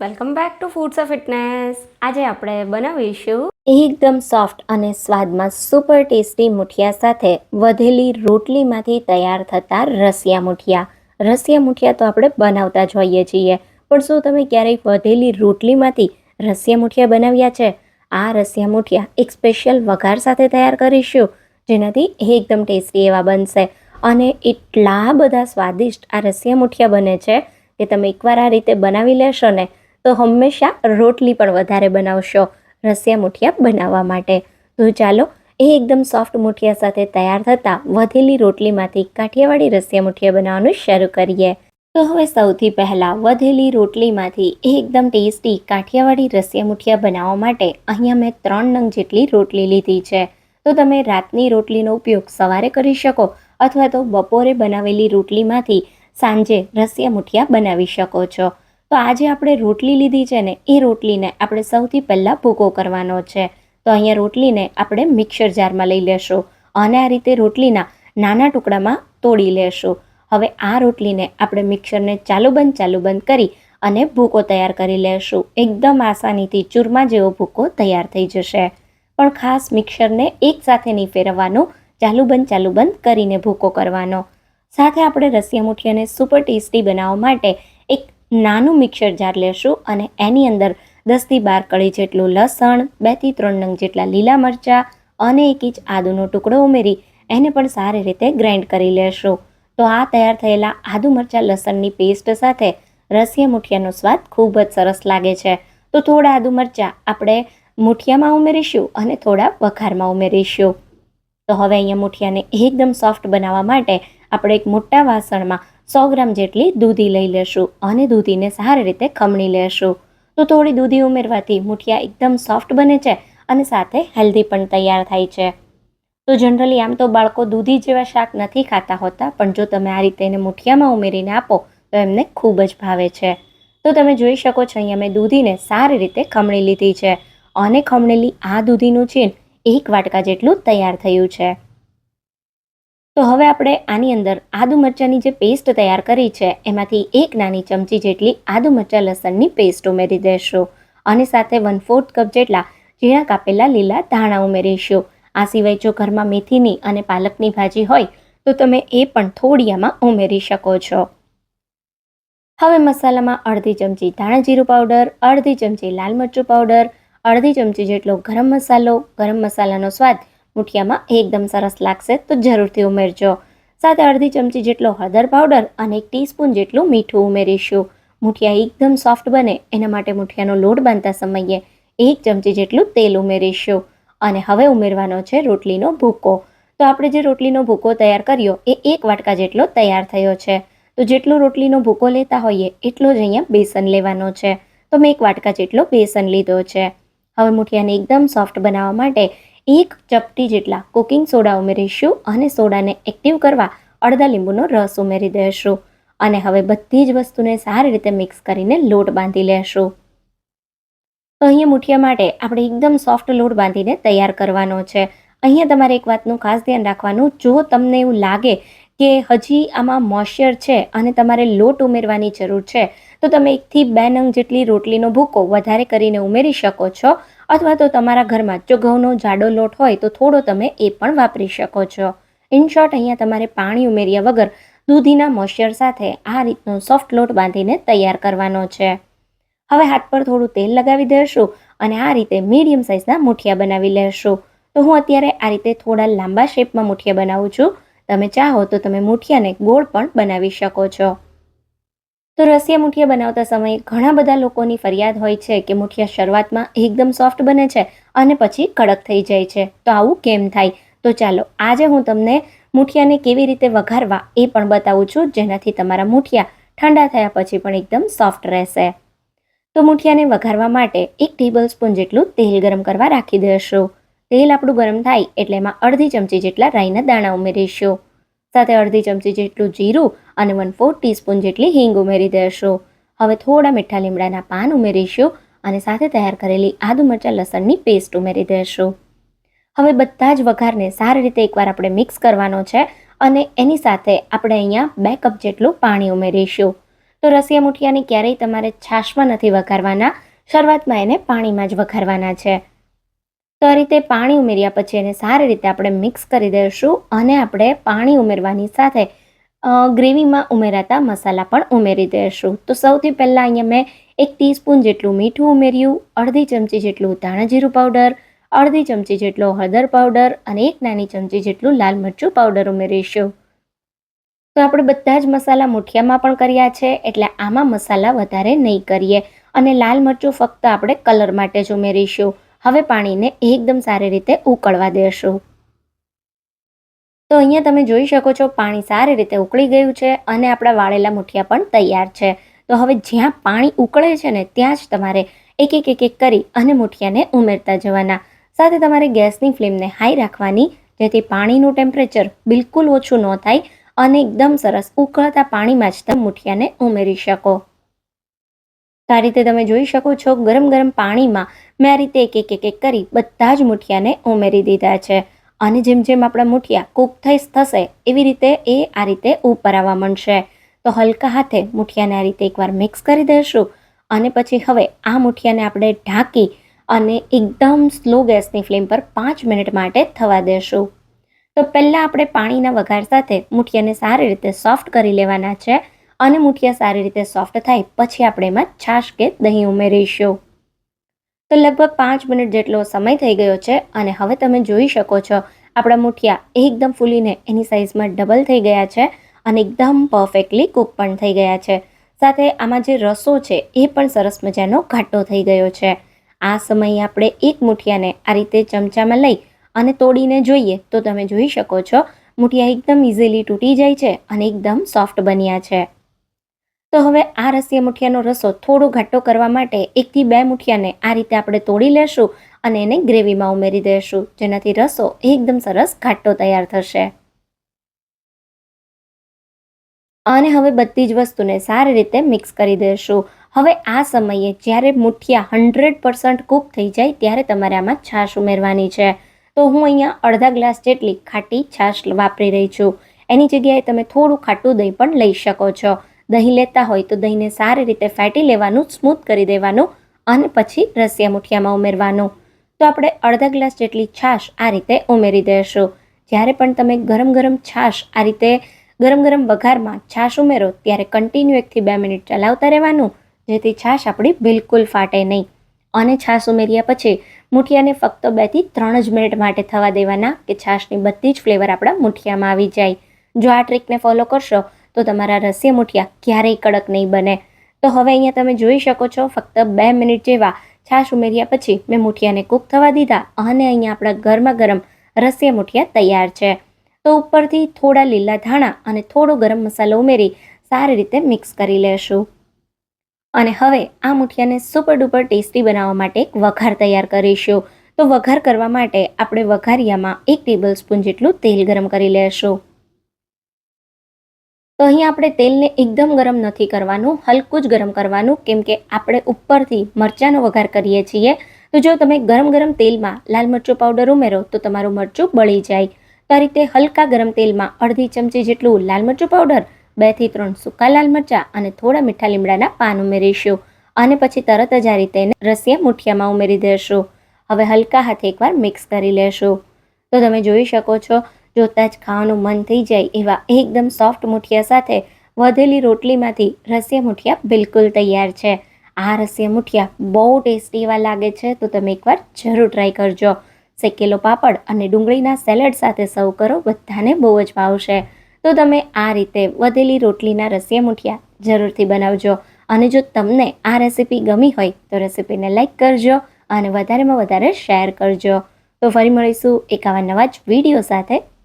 Welcome back to foods of fitness આજે આપણે બનાવીશું એકદમ સોફ્ટ અને સ્વાદમાં સુપર ટેસ્ટી મુઠિયા સાથે વધેલી રોટલીમાંથી તૈયાર થતા રસિયા મુઠિયા. રસિયા મુઠિયા તો આપણે બનાવતા જ હોઈએ છીએ, પણ શું તમે ક્યારેય વધેલી રોટલીમાંથી રસિયા મુઠિયા બનાવ્યા છે? આ રસિયા મુઠિયા એક સ્પેશિયલ વઘાર સાથે તૈયાર કરીશું, જેનાથી એકદમ ટેસ્ટી એવા બનશે. અને એટલા બધા સ્વાદિષ્ટ આ રસિયા મુઠિયા બને છે કે તમે એકવાર આ રીતે બનાવી લેશો ને તો હંમેશા રોટલી પણ વધારે બનાવશો રસિયા મુઠિયા બનાવવા માટે. તો ચાલો, એ એકદમ સોફ્ટ મુઠિયા સાથે તૈયાર થતાં વધેલી રોટલીમાંથી કાઠિયાવાડી રસિયા મુઠિયા બનાવવાનું શરૂ કરીએ. તો હવે સૌથી પહેલાં વધેલી રોટલીમાંથી એકદમ ટેસ્ટી કાઠિયાવાડી રસિયા મુઠિયા બનાવવા માટે અહીંયા મેં ત્રણ નંગ જેટલી રોટલી લીધી છે. તો તમે રાતની રોટલીનો ઉપયોગ સવારે કરી શકો અથવા તો બપોરે બનાવેલી રોટલીમાંથી સાંજે રસિયા મુઠિયા બનાવી શકો છો. તો આજે આપણે રોટલી લીધી છે ને, એ રોટલીને આપણે સૌથી પહેલાં ભૂકો કરવાનો છે. તો અહીંયા રોટલીને આપણે મિક્સર જારમાં લઈ લેશું અને આ રીતે રોટલીના નાના ટુકડામાં તોડી લેશું. હવે આ રોટલીને આપણે મિક્સરને ચાલુ બંધ ચાલુ બંધ કરી અને ભૂકો તૈયાર કરી લેશું. એકદમ આસાનીથી ચૂરમા જેવો ભૂકો તૈયાર થઈ જશે. પણ ખાસ મિક્સરને એકસાથે નહીં ફેરવવાનું ચાલુ બંધ ચાલુ બંધ કરીને ભૂકો કરવાનો. સાથે આપણે રસિયા મુઠિયાને સુપર ટેસ્ટી બનાવવા માટે નાનું મિક્સર જાર લેશું અને એની અંદર દસથી બાર કળી જેટલું લસણ, બેથી ત્રણ નંગ જેટલા લીલા મરચાં અને એક ઇંચ આદુનો ટુકડો ઉમેરી એને પણ સારી રીતે ગ્રાઇન્ડ કરી લેશું. તો આ તૈયાર થયેલા આદુ મરચાં લસણની પેસ્ટ સાથે રસિયા મુઠિયાનો સ્વાદ ખૂબ જ સરસ લાગે છે. તો થોડા આદુ મરચાં આપણે મુઠિયામાં ઉમેરીશું અને થોડા વઘારમાં ઉમેરીશું. તો હવે અહીંયા મુઠિયાને એકદમ સોફ્ટ બનાવવા માટે આપણે એક મોટા વાસણમાં સો ગ્રામ જેટલી દૂધી લઈ લેશું અને દૂધીને સારી રીતે ખમણી લેશું. તો થોડી દૂધી ઉમેરવાથી મુઠિયા એકદમ સોફ્ટ બને છે અને સાથે હેલ્ધી પણ તૈયાર થાય છે. તો જનરલી આમ તો બાળકો દૂધી જેવા શાક નથી ખાતા હોતા, પણ જો તમે આ રીતે એને મુઠિયામાં ઉમેરીને આપો, તો એમને ખૂબ જ ભાવે છે. તો તમે જોઈ શકો છો અહીંયા મેં દૂધીને સારી રીતે ખમણી લીધી છે અને ખમણેલી આ દૂધીનું છીણ એક વાટકા જેટલું તૈયાર થયું છે. તો હવે આપણે આની અંદર આદુ મરચાંની જે પેસ્ટ તૈયાર કરી છે, એમાંથી એક નાની ચમચી જેટલી આદુ મરચાં લસણની પેસ્ટ ઉમેરી દેશું. અને સાથે વન ફોર્થ કપ જેટલા ઝીણા કાપેલા લીલા ધાણા ઉમેરીશું. આ સિવાય જો ઘરમાં મેથીની અને પાલકની ભાજી હોય, તો તમે એ પણ થોડિયામાં ઉમેરી શકો છો. હવે મસાલામાં અડધી ચમચી ધાણા જીરું પાવડર, અડધી ચમચી લાલ મરચું પાવડર, અડધી ચમચી જેટલો ગરમ મસાલો. ગરમ મસાલાનો સ્વાદ મુઠિયામાં એકદમ સરસ લાગશે તો જરૂરથી ઉમેરજો. સાથે અડધી ચમચી જેટલો હળદર પાવડર અને એક ટીસ્પૂન જેટલું મીઠું ઉમેરીશું. મુઠિયા એકદમ સોફ્ટ બને, એના માટે મુઠિયાનો લોટ બાંધતા સમયે એક ચમચી જેટલું તેલ ઉમેરીશું. અને હવે ઉમેરવાનો છે રોટલીનો ભૂકો. તો આપણે જે રોટલીનો ભૂકો તૈયાર કર્યો, એ એક વાટકા જેટલો તૈયાર થયો છે. તો જેટલો રોટલીનો ભૂકો લેતા હોઈએ, એટલો જ અહીંયા બેસન લેવાનો છે. તો મેં એક વાટકા જેટલો બેસન લીધો છે. હવે મુઠિયાને એકદમ સોફ્ટ બનાવવા માટે એક ચપટી જેટલા કુકિંગ સોડા ઉમેરીશું અને સોડાને એક્ટિવ કરવા અડધા લીંબુનો રસ ઉમેરી દઈશું અને હવે બધી જ વસ્તુને સારી રીતે મિક્સ કરીને લોટ બાંધી લેશું. તો અહીંયા મુઠિયા માટે આપણે એકદમ સોફ્ટ લોટ બાંધીને તૈયાર કરવાનો છે. અહીંયા તમારે એક વાતનું ખાસ ધ્યાન રાખવાનું, જો તમને એવું લાગે કે હજી આમાં મોઇશ્ચર છે અને તમારે લોટ ઉમેરવાની જરૂર છે, તો તમે એકથી બે નંગ જેટલી રોટલીનો ભૂકો વધારે કરીને ઉમેરી શકો છો. અથવા તો તમારા ઘરમાં જો ઘઉંનો જાડો લોટ હોય તો થોડો તમે એ પણ વાપરી શકો છો. ઇન શોર્ટ અહીંયા તમારે પાણી ઉમેર્યા વગર દૂધીના મોઇશ્ચર સાથે આ રીતનો સોફ્ટ લોટ બાંધીને તૈયાર કરવાનો છે. હવે હાથ પર થોડું તેલ લગાવી દેશું અને આ રીતે મીડિયમ સાઇઝના મુઠિયા બનાવી લેશું. તો હું અત્યારે આ રીતે થોડા લાંબા શેપમાં મુઠિયા બનાવું છું. તમે ચાહો તો તમે મુઠિયાને ગોળ પણ બનાવી શકો છો. તો રસિયા મુઠિયા બનાવતા સમયે ઘણા બધા લોકોની ફરિયાદ હોય છે કે મુઠિયા શરૂઆતમાં એકદમ સોફ્ટ બને છે અને પછી કડક થઈ જાય છે. તો આવું કેમ થાય? તો ચાલો, આજે હું તમને મુઠિયાને કેવી રીતે વઘારવા એ પણ બતાવું છું, જેનાથી તમારા મુઠિયા ઠંડા થયા પછી પણ એકદમ સોફ્ટ રહેશે. તો મુઠિયાને વઘારવા માટે એક ટેબલ સ્પૂન જેટલું તેલ ગરમ કરવા રાખી દેશું. તેલ આપણું ગરમ થાય એટલે એમાં અડધી ચમચી જેટલા રાઈના દાણા ઉમેરીશું. સાથે અડધી ચમચી જેટલું જીરું અને વન ફોર ટીસ્પૂન જેટલી હિંગ ઉમેરી દેશું. હવે થોડા મીઠા લીમડાના પાન ઉમેરીશું અને સાથે તૈયાર કરેલી આદુ મરચાં લસણની પેસ્ટ ઉમેરી દેશો. હવે બધા જ વઘારને સારી રીતે એકવાર આપણે મિક્સ કરવાનો છે અને એની સાથે આપણે અહીંયા બે કપ જેટલું પાણી ઉમેરીશું. તો રસિયા મુઠિયાને ક્યારેય તમારે છાશમાં નથી વઘારવાના, શરૂઆતમાં એને પાણીમાં જ વઘારવાના છે. તો આ રીતે પાણી ઉમેર્યા પછી એને સારી રીતે આપણે મિક્સ કરી દઈશું અને આપણે પાણી ઉમેરવાની સાથે ગ્રેવીમાં ઉમેરાતા મસાલા પણ ઉમેરી દઈશું તો સૌથી પહેલાં અહીંયા મેં એક ટીસ્પૂન જેટલું મીઠું ઉમેર્યું, અડધી ચમચી જેટલું ધાણાજીરું પાવડર, અડધી ચમચી જેટલો હળદર પાવડર અને એક નાની ચમચી જેટલું લાલ મરચું પાવડર ઉમેરીશું. તો આપણે બધા જ મસાલા મુઠિયામાં પણ કર્યા છે, એટલે આમાં મસાલા વધારે નહીં કરીએ. અને લાલ મરચું ફક્ત આપણે કલર માટે જ ઉમેરીશું. હવે પાણીને એકદમ સારી રીતે ઉકળવા દેશું. તો અહીંયા તમે જોઈ શકો છો પાણી સારી રીતે ઉકળી ગયું છે અને આપણા વાળેલા મુઠિયા પણ તૈયાર છે. તો હવે જ્યાં પાણી ઉકળે છે ને ત્યાં જ તમારે એક એક એક એક કરી અને મુઠિયાને ઉમેરતા જવાના. સાથે તમારે ગેસની ફ્લેમને હાઈ રાખવાની, જેથી પાણીનું ટેમ્પરેચર બિલકુલ ઓછું ન થાય અને એકદમ સરસ ઉકળતા પાણીમાં જ તમે મુઠિયાને ઉમેરી શકો. તો આ રીતે તમે જોઈ શકો છો ગરમ ગરમ પાણીમાં મેં આ રીતે એક એક એક કરી બધા જ મુઠિયાને ઉમેરી દીધા છે. અને જેમ જેમ આપણા મુઠિયા કૂક થઈ થશે, એવી રીતે એ આ રીતે ઉપર આવવા માંડશે. તો હલકા હાથે મુઠિયાને આ રીતે એકવાર મિક્સ કરી દઈશું અને પછી હવે આ મુઠિયાને આપણે ઢાંકી અને એકદમ સ્લો ગેસની ફ્લેમ પર પાંચ મિનિટ માટે થવા દેશું. તો પહેલાં આપણે પાણીના વઘાર સાથે મુઠિયાને સારી રીતે સોફ્ટ કરી લેવાના છે અને મુઠિયા સારી રીતે સોફ્ટ થાય પછી આપણે એમાં છાશ કે દહીં ઉમેરીશું. તો લગભગ પાંચ મિનિટ જેટલો સમય થઈ ગયો છે અને હવે તમે જોઈ શકો છો, આપણા મુઠિયા એકદમ ફૂલીને એની સાઇઝમાં ડબલ થઈ ગયા છે અને એકદમ પરફેક્ટલી કૂક પણ થઈ ગયા છે. સાથે આમાં જે રસો છે એ પણ સરસ મજાનો ઘાટો થઈ ગયો છે. આ સમયે આપણે એક મુઠિયાને આ રીતે ચમચામાં લઈ અને તોડીને જોઈએ તો તમે જોઈ શકો છો, મુઠિયા એકદમ ઇઝીલી તૂટી જાય છે અને એકદમ સોફ્ટ બન્યા છે. તો હવે આ રસિયા મુઠિયાનો રસો થોડો ઘાટો કરવા માટે એકથી બે મુઠિયાને આ રીતે આપણે તોડી લેશું અને એને ગ્રેવીમાં ઉમેરી દઈશું જેનાથી રસો એકદમ સરસ ઘાટો તૈયાર થશે. અને હવે બધી જ વસ્તુને સારી રીતે મિક્સ કરી દઈશું હવે આ સમયે જ્યારે મુઠિયા હંડ્રેડ પર્સન્ટ કૂક થઈ જાય ત્યારે તમારે આમાં છાશ ઉમેરવાની છે. તો હું અહીંયા અડધા ગ્લાસ જેટલી ખાટી છાશ વાપરી રહી છું. એની જગ્યાએ તમે થોડું ખાટું દહીં પણ લઈ શકો છો. દહીં લેતા હોય તો દહીંને સારી રીતે ફેટી લેવાનું, સ્મૂથ કરી દેવાનું અને પછી રસિયા મુઠિયામાં ઉમેરવાનું. તો આપણે અડધા ગ્લાસ જેટલી છાશ આ રીતે ઉમેરી દેશું. જ્યારે પણ તમે ગરમ ગરમ છાશ આ રીતે ગરમ ગરમ વઘારમાં છાશ ઉમેરો, ત્યારે કન્ટિન્યુ એકથી બે મિનિટ ચલાવતા રહેવાનું, જેથી છાશ આપણી બિલકુલ ફાટે નહીં. અને છાશ ઉમેર્યા પછી મુઠિયાને ફક્ત બેથી ત્રણ જ મિનિટ માટે થવા દેવાના, કે છાશની બધી જ ફ્લેવર આપણા મુઠિયામાં આવી જાય. જો આ ટ્રીકને ફોલો કરશો તો તમારા રસિયા મુઠિયા ક્યારેય કડક નહીં બને. તો હવે અહીંયા તમે જોઈ શકો છો, ફક્ત બે મિનિટ જેવા છાશ ઉમેર્યા પછી મેં મુઠિયાને કૂક થવા દીધા અને અહીંયા આપણા ગરમા ગરમ રસિયા મુઠિયા તૈયાર છે. તો ઉપરથી થોડા લીલા ધાણા અને થોડો ગરમ મસાલો ઉમેરી સારી રીતે મિક્સ કરી લેશું. અને હવે આ મુઠિયાને સુપર ડુપર ટેસ્ટી બનાવવા માટે એક વઘાર તૈયાર કરીશું. તો વઘાર કરવા માટે આપણે વઘારિયામાં એક ટેબલ સ્પૂન જેટલું તેલ ગરમ કરી લેશું. તો અહીં આપણે તેલને એકદમ ગરમ નથી કરવાનું, હલકું જ ગરમ કરવાનું, કેમ કે આપણે ઉપરથી મરચાંનો વઘાર કરીએ છીએ. તો જો તમે ગરમ ગરમ તેલમાં લાલ મરચું પાવડર ઉમેરો, તો તમારું મરચું બળી જાય. તો આ રીતે હલકા ગરમ તેલમાં અડધી ચમચી જેટલું લાલ મરચું પાવડર બેથી ત્રણ સૂકા લાલ મરચાં અને થોડા મીઠા લીમડાના પાન ઉમેરીશું. અને પછી તરત જ આ રીતે રસિયા મુઠિયામાં ઉમેરી દેશું. હવે હલકા હાથે એકવાર મિક્સ કરી લેશું. તો તમે જોઈ શકો છો જોતાં જ ખાવાનું મન થઈ જાય એવા એકદમ સોફ્ટ મુઠિયા સાથે વધેલી રોટલીમાંથી રસિયા મુઠિયા બિલકુલ તૈયાર છે. આ રસિયા મુઠિયા બહુ ટેસ્ટી એવા લાગે છે તો તમે એકવાર જરૂર ટ્રાય કરજો. શેકેલો પાપડ અને ડુંગળીના સેલેડ સાથે સર્વ કરો, બધાને બહુ જ ભાવશે. તો તમે આ રીતે વધેલી રોટલીના રસિયા મુઠિયા જરૂરથી બનાવજો. અને જો તમને આ રેસીપી ગમી હોય તો રેસીપીને લાઈક કરજો અને વધારેમાં વધારે શેર કરજો. તો ફરી મળીશું એક આવા નવા જ વીડિયો સાથે.